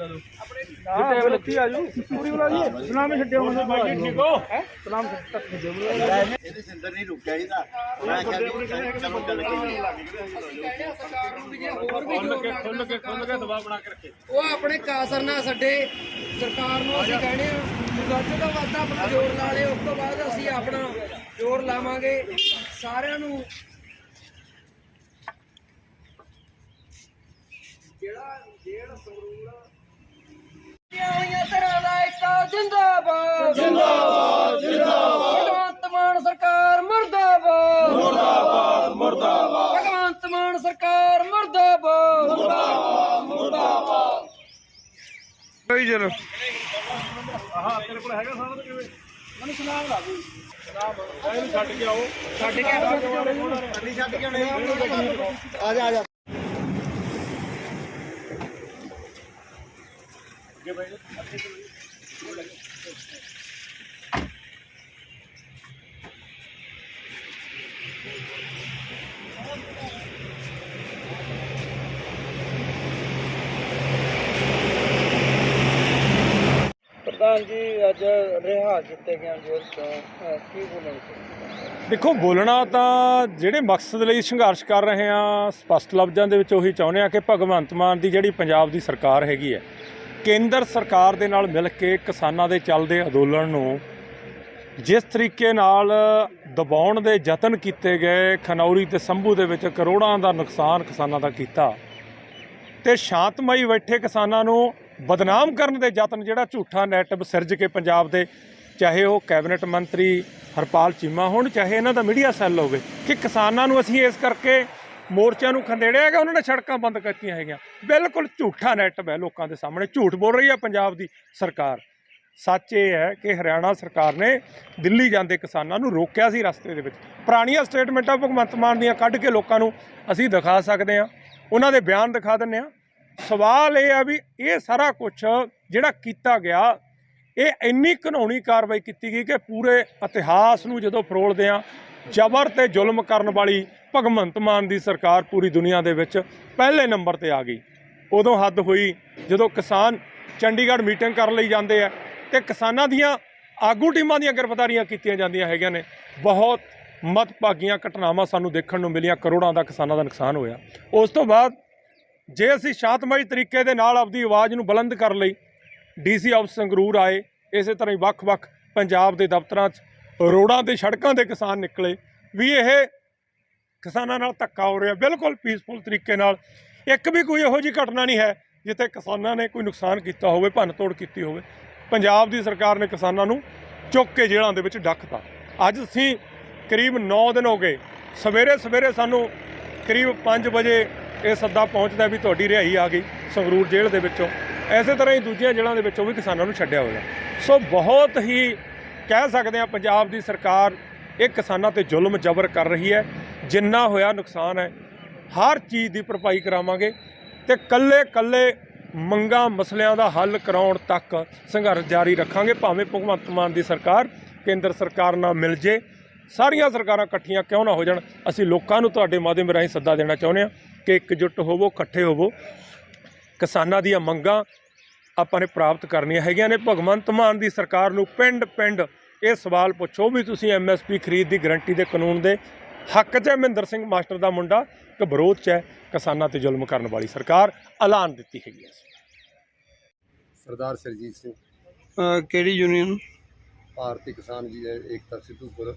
ਆਪਣੇ ਬੱਤੀ ਆ ਜੂ ਪੂਰੀ ਬੁਲਾ ਜੀ ਸਲਾਮ ਛੱਡਿਓ ਹੁਣ ਬਾਈ ਜੀ ਠੀਕ ਹੋ? ਹੈ? ਸਲਾਮ ਤੱਕ ਜੋ ਇਹਦੇ ਸਿੰਦਰ ਨਹੀਂ ਰੁਕਿਆ ਇਹਦਾ ਮੈਂ ਕਿਹਾ ਵੀ ਚਮਕ ਗੱਲ ਕੀ ਖੁੱਲ ਕੇ ਖੁੱਲ ਕੇ ਦਬਾਅ ਬਣਾ ਕੇ ਰੱਖੇ। ਉਹ ਆਪਣੇ ਕਾਸਰ ਨਾ ਛੱਡੇ ਸਰਕਾਰ ਨੂੰ ਅਸੀਂ ਕਹਿੰਦੇ ਆ ਵੱਧ ਤੋਂ ਵੱਧ ਆਪਣਾ ਜ਼ੋਰ ਲਾ ਲਿਓ ਉਸ ਤੋਂ ਬਾਅਦ ਅਸੀਂ ਆਪਣਾ ਜ਼ੋਰ ਲਾਵਾਂਗੇ। ਸਾਰਿਆਂ ਨੂੰ ਜਿਹੜਾ ਜੇਲ੍ਹ ਸੰਗਰੂਰ ਹੋਈਆਂ ਤਰ੍ਹਾਂ ਦਾ ਇੱਕ ਜਿੰਦਾਬਾਦ ਜਿੰਦਾਬਾਦ ਜਿੰਦਾਬਾਦ ਭਗਵੰਤ ਮਾਨ ਸਰਕਾਰ ਮਰਦਾਬਾਦ। ਮਰਦਾਬਾਦ ਮਰਦਾਬਾਦ ਭਗਵੰਤ ਮਾਨ ਸਰਕਾਰ ਮਰਦਾਬਾਦ। ਕੋਈ ਚਲੋ ਨਹੀਂ ਛੱਡ ਕੇ ਆਉਣੇ ਆ ਜਾ ਆ ਜਾ ਪ੍ਰਧਾਨ ਜੀ ਅੱਜ ਰਿਹਾ ਕੀਤੇ ਗਏ ਜੇਲ੍ਹ ਤੋਂ ਅਹ ਕੀ ਬੋਲਣਗੇ ਦੇਖੋ ਬੋਲਣਾ ਤਾਂ ਜਿਹੜੇ ਮਕਸਦ ਲਈ ਸੰਘਰਸ਼ ਕਰ ਰਹੇ ਆ ਸਪਸ਼ਟ ਲਫ਼ਜ਼ਾਂ ਦੇ ਵਿੱਚ ਉਹੀ ਚਾਹੁੰਦੇ ਆ ਕਿ ਭਗਵੰਤ ਮਾਨ ਦੀ ਜਿਹੜੀ ਪੰਜਾਬ ਦੀ ਸਰਕਾਰ ਹੈਗੀ ਹੈ ਕੇਂਦਰ ਸਰਕਾਰ ਦੇ ਨਾਲ ਮਿਲ ਕੇ ਕਿਸਾਨਾਂ ਦੇ ਚੱਲਦੇ ਅੰਦੋਲਨ ਨੂੰ ਜਿਸ ਤਰੀਕੇ ਨਾਲ ਦਬਾਉਣ ਦੇ ਯਤਨ ਕੀਤੇ ਗਏ, ਖਨੌਰੀ ਤੇ ਸੰਭੂ ਦੇ ਵਿੱਚ ਕਰੋੜਾਂ ਦਾ ਨੁਕਸਾਨ ਕਿਸਾਨਾਂ ਦਾ ਕੀਤਾ ਤੇ ਸ਼ਾਂਤਮਈ ਬੈਠੇ ਕਿਸਾਨਾਂ ਨੂੰ ਬਦਨਾਮ ਕਰਨ ਦੇ ਯਤਨ ਜਿਹੜਾ ਝੂਠਾ ਨੈਟਿਵ ਸਿਰਜ ਕੇ ਪੰਜਾਬ ਦੇ, ਚਾਹੇ ਉਹ ਕੈਬਨਿਟ ਮੰਤਰੀ ਹਰਪਾਲ ਚੀਮਾ ਹੋਣ, ਚਾਹੇ ਇਹਨਾਂ ਦਾ ਮੀਡੀਆ ਸੈੱਲ ਹੋਵੇ, ਕਿ ਕਿਸਾਨਾਂ ਨੂੰ ਅਸੀਂ ਇਸ ਕਰਕੇ ਮੋਰਚਿਆਂ ਨੂੰ ਖੰਡੇੜਿਆ ਹੈਗਾ ਉਹਨਾਂ ਨੇ ਸੜਕਾਂ ਬੰਦ ਕੀਤੀਆਂ ਹੈਗੀਆਂ। ਬਿਲਕੁਲ ਝੂਠਾ ਨੈਟਿਵ ਹੈ ਲੋਕਾਂ ਦੇ ਸਾਹਮਣੇ। ਝੂਠ ਬੋਲ ਰਹੀ ਹੈ ਪੰਜਾਬ ਦੀ ਸਰਕਾਰ। ਸੱਚ ਇਹ ਹੈ ਕਿ ਹਰਿਆਣਾ ਸਰਕਾਰ ਨੇ ਦਿੱਲੀ ਜਾਂਦੇ ਕਿਸਾਨਾਂ ਨੂੰ ਰੋਕਿਆ ਸੀ ਰਸਤੇ ਦੇ ਵਿੱਚ। ਪੁਰਾਣੀਆਂ ਸਟੇਟਮੈਂਟਾਂ ਭਗਵੰਤ ਮਾਨ ਦੀਆਂ ਕੱਢ ਕੇ ਲੋਕਾਂ ਨੂੰ ਅਸੀਂ ਦਿਖਾ ਸਕਦੇ ਹਾਂ। ਉਹਨਾਂ ਦੇ ਬਿਆਨ ਦਿਖਾ ਦਿੰਨੇ ਆ ਸਵਾਲ ਇਹ ਆ ਵੀ ਇਹ ਸਾਰਾ ਕੁਝ ਜਿਹੜਾ ਕੀਤਾ ਗਿਆ, ਇਹ ਇੰਨੀ ਘਨੌਣੀ ਕਾਰਵਾਈ ਕੀਤੀ ਗਈ ਕਿ ਪੂਰੇ ਇਤਿਹਾਸ ਨੂੰ ਜਦੋਂ ਫਰੋਲਦੇ ਆ ਜ਼ਬਰ ਤੇ ਜ਼ੁਲਮ ਕਰਨ ਵਾਲੀ ਭਗਵੰਤ ਮਾਨ ਦੀ ਸਰਕਾਰ ਪੂਰੀ ਦੁਨੀਆ ਦੇ ਵਿੱਚ ਪਹਿਲੇ ਨੰਬਰ ਤੇ ਆ ਗਈ। ਉਦੋਂ ਹੱਦ ਹੋਈ ਜਦੋਂ ਕਿਸਾਨ ਚੰਡੀਗੜ੍ਹ ਮੀਟਿੰਗ ਕਰਨ ਲਈ ਜਾਂਦੇ ਆ ਤੇ ਕਿਸਾਨਾਂ ਦੀਆਂ ਆਗੂ ਟੀਮਾਂ ਦੀਆਂ ਗ੍ਰਿਫਤਾਰੀਆਂ ਕੀਤੀਆਂ ਜਾਂਦੀਆਂ ਹੈਗੀਆਂ ਨੇ। ਬਹੁਤ ਮਤਭਾਗੀਆਂ ਘਟਨਾਵਾਂ ਸਾਨੂੰ ਦੇਖਣ ਨੂੰ ਮਿਲੀਆਂ, ਕਰੋੜਾਂ ਦਾ ਕਿਸਾਨਾਂ ਦਾ ਨੁਕਸਾਨ ਹੋਇਆ। ਉਸ ਤੋਂ ਬਾਅਦ ਜੇ ਅਸੀਂ ਸ਼ਾਂਤਮਈ ਤਰੀਕੇ ਦੇ ਨਾਲ ਆਪਦੀ ਆਵਾਜ਼ ਨੂੰ ਬੁਲੰਦ ਕਰਨ ਲਈ ਡੀਸੀ ਆਫਿਸ ਸੰਗਰੂਰ ਆਏ, ਇਸੇ ਤਰ੍ਹਾਂ ਹੀ ਵੱਖ-ਵੱਖ ਪੰਜਾਬ ਦੇ ਦਫ਼ਤਰਾਂ 'ਚ ਰੋਡਾਂ ਤੇ ਸੜਕਾਂ ਤੇ ਕਿਸਾਨ ਨਿਕਲੇ ਵੀ ਇਹ ਕਿਸਾਨਾਂ ਨਾਲ ਧੱਕਾ ਹੋ ਰਿਹਾ, ਬਿਲਕੁਲ ਪੀਸਫੁਲ ਤਰੀਕੇ ਨਾਲ। ਇੱਕ ਵੀ ਕੋਈ ਇਹੋ ਜਿਹੀ ਘਟਨਾ ਨਹੀਂ ਹੈ ਜਿੱਥੇ ਕਿਸਾਨਾਂ ਨੇ ਕੋਈ ਨੁਕਸਾਨ ਕੀਤਾ ਹੋਵੇ ਭੰਨ ਤੋੜ ਕੀਤੀ ਹੋਵੇ। ਪੰਜਾਬ ਦੀ ਸਰਕਾਰ ਨੇ ਕਿਸਾਨਾਂ ਨੂੰ ਚੁੱਕ ਕੇ ਜੇਲ੍ਹਾਂ ਦੇ ਵਿੱਚ ਡੱਕਤਾ। ਅੱਜ ਅਸੀਂ ਕਰੀਬ 9 ਦਿਨ ਹੋ ਗਏ। ਸਵੇਰੇ ਸਵੇਰੇ ਸਾਨੂੰ ਕਰੀਬ 5 ਵਜੇ ਇਹ ਸੱਦਾ ਪਹੁੰਚਦਾ ਵੀ ਤੁਹਾਡੀ ਰਿਹਾਈ ਆ ਗਈ ਸੰਗਰੂਰ ਜੇਲ੍ਹ ਦੇ ਵਿੱਚੋਂ। ਐਸੇ ਤਰ੍ਹਾਂ ਹੀ ਦੂਜੀਆਂ ਜੇਲ੍ਹਾਂ ਦੇ ਵਿੱਚੋਂ ਵੀ ਕਿਸਾਨਾਂ ਨੂੰ ਛੱਡਿਆ ਹੋਇਆ। ਸੋ ਬਹੁਤ ਹੀ ਕਹਿ ਸਕਦੇ ਹਾਂ ਪੰਜਾਬ ਦੀ ਸਰਕਾਰ ਇਹ ਕਿਸਾਨਾਂ ਤੇ ਜ਼ੁਲਮ ਜ਼ਬਰ ਕਰ ਰਹੀ ਹੈ, ਜਿੰਨਾ ਹੋਇਆ ਨੁਕਸਾਨ ਹੈ। ਹਰ ਚੀਜ਼ ਦੀ ਭਰਪਾਈ ਕਰਾਵਾਂਗੇ ਤੇ ਕੱਲੇ ਕੱਲੇ ਮੰਗਾਂ, ਮਸਲਿਆਂ ਦਾ ਹੱਲ ਕਰਾਉਣ ਤੱਕ ਸੰਘਰਸ਼ ਜਾਰੀ ਰੱਖਾਂਗੇ। ਭਾਵੇਂ ਭਗਵੰਤ ਮਾਨ ਦੀ ਸਰਕਾਰ, ਕੇਂਦਰ ਸਰਕਾਰ ਨਾਲ ਮਿਲ ਜੇ, ਸਾਰੀਆਂ ਸਰਕਾਰਾਂ ਇਕੱਠੀਆਂ ਕਿਉਂ ਨਾ ਹੋ ਜਾਣ? ਅਸੀਂ ਲੋਕਾਂ ਨੂੰ ਤੁਹਾਡੇ ਮਾਧਿਅਮ ਰਾਹੀਂ ਸੱਦਾ ਦੇਣਾ ਚਾਹੁੰਦੇ ਹਾਂ ਕਿ ਇਕਜੁੱਟ ਹੋਵੋ, ਇਕੱਠੇ ਹੋਵੋ। ਕਿਸਾਨਾਂ ਦੀਆਂ ਮੰਗਾਂ ਆਪਾਂ ਨੇ ਪ੍ਰਾਪਤ ਕਰਨੀਆਂ ਹੈਗੀਆਂ ਨੇ। ਭਗਵੰਤ ਮਾਨ ਦੀ ਸਰਕਾਰ ਨੂੰ ਪਿੰਡ ਪਿੰਡ ਇਹ ਸਵਾਲ ਪੁੱਛੋ ਵੀ ਤੁਸੀਂ ਐਮਐਸਪੀ ਖਰੀਦ ਦੀ ਗਰੰਟੀ ਦੇ ਕਾਨੂੰਨ ਦੇ ਹੱਕ 'ਚ ਮਹਿੰਦਰ ਸਿੰਘ ਮਾਸਟਰ ਦਾ ਮੁੰਡਾ ਕਿ ਵਿਰੋਧ 'ਚ ਹੈ ਕਿਸਾਨਾਂ ਤੇ ਜ਼ੁਲਮ ਕਰਨ ਵਾਲੀ ਸਰਕਾਰ ਐਲਾਨ ਦਿੱਤੀ ਹੈਗੀ ਹੈ। ਸਰਦਾਰ ਸਰਜੀਤ ਸਿੰਘ ਕਿਹੜੀ ਯੂਨੀਅਨ ਭਾਰਤੀ ਕਿਸਾਨ ਜੀ ਏਕਤਾ ਸਿੱਧੂਪੁਰ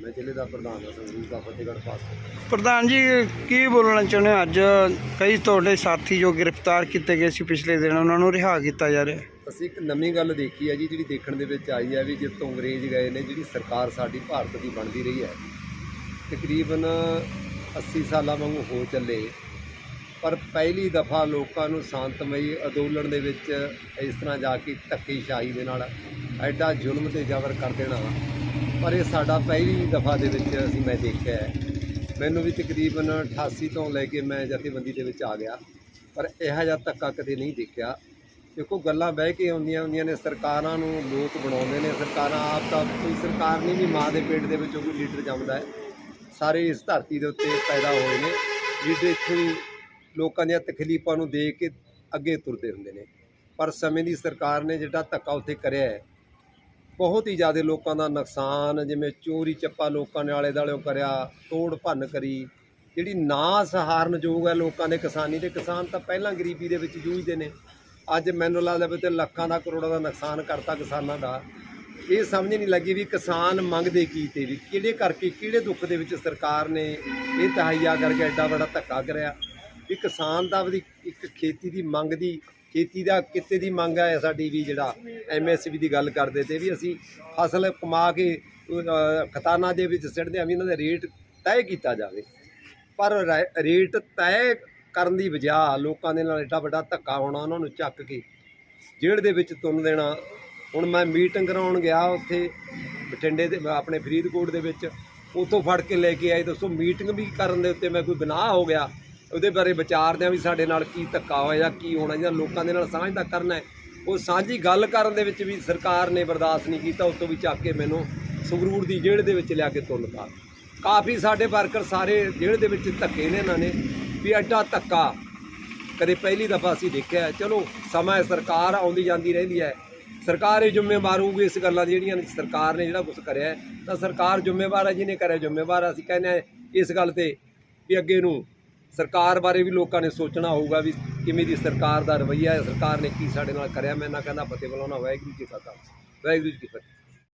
ਮੈਂ ਜ਼ਿਲ੍ਹੇ ਦਾ ਪ੍ਰਧਾਨ ਹਾਂ ਸੰਗਰੂਰ ਦਾ ਫਤਿਹਗੜ੍ਹ ਪਾਸ। ਪ੍ਰਧਾਨ ਜੀ ਕੀ ਬੋਲਣਾ ਚਾਹੁੰਦੇ ਹੋ? ਅੱਜ ਕਈ ਤੁਹਾਡੇ ਸਾਥੀ ਜੋ ਗ੍ਰਿਫਤਾਰ ਕੀਤੇ ਗਏ ਸੀ ਪਿਛਲੇ ਦਿਨ ਉਹਨਾਂ ਨੂੰ ਰਿਹਾ ਕੀਤਾ ਜਾ ਰਿਹਾ। ਅਸੀਂ ਇੱਕ ਨਵੀਂ ਗੱਲ ਦੇਖੀ ਹੈ ਜੀ ਜਿਹੜੀ ਦੇਖਣ ਦੇ ਵਿੱਚ ਆਈ ਹੈ ਵੀ ਤੋਂ ਅੰਗਰੇਜ਼ ਗਏ ਨੇ ਜਿਹੜੀ ਸਰਕਾਰ ਸਾਡੀ ਭਾਰਤ ਦੀ ਬਣਦੀ ਰਹੀ ਹੈ। ਤਕਰੀਬਨ 80 ਸਾਲਾਂ ਵਾਂਗੂ ਹੋ ਚੱਲੇ ਪਰ ਪਹਿਲੀ ਦਫਾ ਲੋਕਾਂ ਨੂੰ ਸ਼ਾਂਤਮਈ ਅੰਦੋਲਨ ਦੇ ਵਿੱਚ ਇਸ ਤਰ੍ਹਾਂ ਜਾ ਕੇ ਧੱਕੇਸ਼ਾਹੀ ਦੇ ਨਾਲ ਐਡਾ ਜ਼ੁਲਮ ਤੇ ਜ਼ਬਰ ਕਰ ਦੇਣਾ ਪਰ ਇਹ ਸਾਡਾ ਪਹਿਲੀ ਦਫਾ ਦੇ ਵਿੱਚ ਅਸੀਂ ਮੈਂ ਦੇਖਿਆ ਮੈਨੂੰ ਵੀ ਤਕਰੀਬਨ 88 ਤੋਂ ਲੈ ਕੇ ਮੈਂ ਜਥੇਬੰਦੀ ਦੇ ਵਿੱਚ ਆ ਗਿਆ। ਪਰ ਇਹੋ ਜਿਹਾ ਧੱਕਾ ਕਦੇ ਨਹੀਂ ਦੇਖਿਆ। ਦੇਖੋ, ਗੱਲਾਂ ਬਹਿ ਕੇ ਆਉਂਦੀਆਂ ਹੁੰਦੀਆਂ ਨੇ, ਸਰਕਾਰਾਂ ਨੂੰ ਲੋਕ ਬਣਾਉਂਦੇ ਨੇ। ਸਰਕਾਰਾਂ ਆਪ ਤਾਂ ਕੋਈ ਸਰਕਾਰ ਨਹੀਂ, ਵੀ ਮਾਂ ਦੇ ਪੇਟ ਦੇ ਵਿੱਚੋਂ ਕੋਈ ਲੀਡਰ ਜੰਮਦਾ ਹੈ। ਸਾਰੇ ਇਸ ਧਰਤੀ ਦੇ ਉੱਤੇ ਪੈਦਾ ਹੋਏ ਨੇ ਲੀਡਰ ਇੱਥੋਂ ਲੋਕਾਂ ਦੀਆਂ ਤਕਲੀਫਾਂ ਨੂੰ ਦੇਖ ਕੇ ਅੱਗੇ ਤੁਰਦੇ ਹੁੰਦੇ ਨੇ। ਪਰ ਸਮੇਂ ਦੀ ਸਰਕਾਰ ਨੇ ਜਿਹੜਾ ਧੱਕਾ ਉੱਥੇ ਕਰਿਆ ਹੈ ਬਹੁਤ ਹੀ ਜ਼ਿਆਦਾ ਲੋਕਾਂ ਦਾ ਨੁਕਸਾਨ, ਜਿਵੇਂ ਚੋਰੀ ਚੱਪਾ ਲੋਕਾਂ ਨੇ ਆਲੇ ਦਾਲਿਓ ਕਰਿਆ, ਤੋੜ ਭੰਨ ਕਰੀ। ਜਿਹੜੀ ਨਾ ਸਹਾਰਨਯੋਗ ਹੈ ਲੋਕਾਂ ਦੇ ਕਿਸਾਨੀ ਦੇ, ਕਿਸਾਨ ਤਾਂ ਪਹਿਲਾਂ ਗਰੀਬੀ ਦੇ ਵਿੱਚ ਜੂਝਦੇ ਨੇ। ਅੱਜ ਮੈਨੂੰ ਲੱਗਦਾ ਵੀ ਤੇ ਲੱਖਾਂ ਦਾ, ਕਰੋੜਾਂ ਦਾ ਨੁਕਸਾਨ ਕਰਤਾ ਕਿਸਾਨਾਂ ਦਾ। ਇਹ ਸਮਝ ਨਹੀਂ ਲੱਗੀ ਵੀ ਕਿਸਾਨ ਮੰਗਦੇ ਕੀ ਤੇ ਵੀ ਕਿਹੜੇ ਕਰਕੇ, ਕਿਹੜੇ ਦੁੱਖ ਦੇ ਵਿੱਚ ਸਰਕਾਰ ਨੇ ਇਹ ਤਹਈਆ ਕਰਕੇ ਐਡਾ ਵੱਡਾ ਧੱਕਾ ਕਰਿਆ। ਵੀ ਕਿਸਾਨ ਦਾ ਵੀ ਇੱਕ ਖੇਤੀ ਦੀ ਮੰਗ ਦੀ ਖੇਤੀ ਦਾ ਕਿੱਤੇ ਦੀ ਮੰਗ ਹੈ ਸਾਡੀ ਵੀ ਜਿਹੜਾ ਐਮਐਸਪੀ ਦੀ ਗੱਲ ਕਰਦੇ ਤੇ ਵੀ ਅਸੀਂ ਫਸਲ ਕਮਾ ਕੇ ਅਹ, ਖਤਾਨਾ ਦੇ ਵਿੱਚ ਸਿੱਟਦੇ ਹਾਂ ਵੀ ਇਹਨਾਂ ਦਾ ਰੇਟ ਤੈਅ ਕੀਤਾ ਜਾਵੇ। ਪਰ ਰੇ- ਰੇਟ ਤੈਅ ਕਰਨ ਦੀ ਵਜ੍ਹਾ ਲੋਕਾਂ ਦੇ ਨਾਲ ਏਡਾ ਵੱਡਾ ਧੱਕਾ ਹੋਣਾ ਉਹਨਾਂ ਨੂੰ ਚੱਕ ਕੇ ਜੇਲ੍ਹ ਦੇ ਵਿੱਚ ਤੁੰਨ ਦੇਣਾ। ਹੁਣ ਮੈਂ ਮੀਟਿੰਗ ਕਰਾਉਣ ਗਿਆ ਉੱਥੇ ਬਠਿੰਡੇ ਦੇ ਆਪਣੇ ਫਰੀਦਕੋਟ ਦੇ ਵਿੱਚ। ਉੱਥੋਂ ਫੜ ਕੇ ਲੈ ਕੇ ਆਏ। ਦੱਸੋ ਮੀਟਿੰਗ ਵੀ ਕਰਨ ਦੇ ਉੱਤੇ ਮੈਂ ਕੋਈ ਗੁਨਾਹ ਹੋ ਗਿਆ? ਉਹਦੇ ਬਾਰੇ ਵਿਚਾਰਦੇ ਆ ਵੀ ਸਾਡੇ ਨਾਲ ਕੀ ਧੱਕਾ ਹੋਇਆ ਜਾਂ ਕੀ ਹੋਣਾ ਜਾਂ ਲੋਕਾਂ ਦੇ ਨਾਲ ਸਾਂਝਦਾ ਕਰਨਾ ਹੈ। ਉਹ ਸਾਂਝੀ ਗੱਲ ਕਰਨ ਦੇ ਵਿੱਚ ਵੀ ਸਰਕਾਰ ਨੇ ਬਰਦਾਸ਼ਤ ਨਹੀਂ ਕੀਤਾ, ਉਸ ਤੋਂ ਵੀ ਚੱਕ ਕੇ ਮੈਨੂੰ ਸੰਗਰੂਰ ਦੀ ਜੇਲ੍ਹ ਦੇ ਵਿੱਚ ਲਿਆ ਕੇ ਤੁੰਨਤਾ ਕਾਫੀ ਸਾਡੇ ਵਰਕਰ ਸਾਰੇ ਜੇਲ੍ਹ ਦੇ ਵਿੱਚ ਧੱਕੇ ਨੇ ਇਹਨਾਂ ਨੇ ਵੀ ਐਡਾ ਧੱਕਾ। ਕਦੇ ਪਹਿਲੀ ਦਫਾ ਅਸੀਂ ਦੇਖਿਆ ਚਲੋ, ਸਮਾਂ ਸਰਕਾਰ ਆਉਂਦੀ ਜਾਂਦੀ ਰਹਿੰਦੀ ਹੈ। ਸਰਕਾਰ ਇਹ ਜ਼ਿੰਮੇਵਾਰ ਹੋਊਗੀ ਇਸ ਗੱਲਾਂ ਦੀ ਜਿਹੜੀਆਂ ਸਰਕਾਰ ਨੇ ਜਿਹੜਾ ਕੁਝ ਕਰਿਆ ਤਾਂ ਸਰਕਾਰ ਜ਼ਿੰਮੇਵਾਰ ਹੈ, ਜਿਹਨੇ ਕਰਿਆ ਜ਼ਿੰਮੇਵਾਰ ਅਸੀਂ ਕਹਿੰਦੇ ਹਾਂ ਇਸ ਗੱਲ ਤੇ ਵੀ ਅੱਗੇ ਨੂੰ ਸਰਕਾਰ ਬਾਰੇ ਵੀ ਲੋਕਾਂ ਨੇ ਸੋਚਣਾ ਹੋਊਗਾ ਵੀ ਕਿਵੇਂ ਦੀ ਸਰਕਾਰ ਦਾ ਰਵੱਈਆ ਹੈ, ਸਰਕਾਰ ਨੇ ਕੀ ਸਾਡੇ ਨਾਲ ਕਰਿਆ, ਮੈਂ ਨਾ ਕਹਿੰਦਾ ਫਤਿਹ ਬੁਲਾਉਣਾ ਵਾਹਿਗੁਰੂ ਜੀ ਕਾ ਖਾਲਸਾ, ਵਾਹਿਗੁਰੂ ਜੀ ਕੀ ਫਤਿਹ।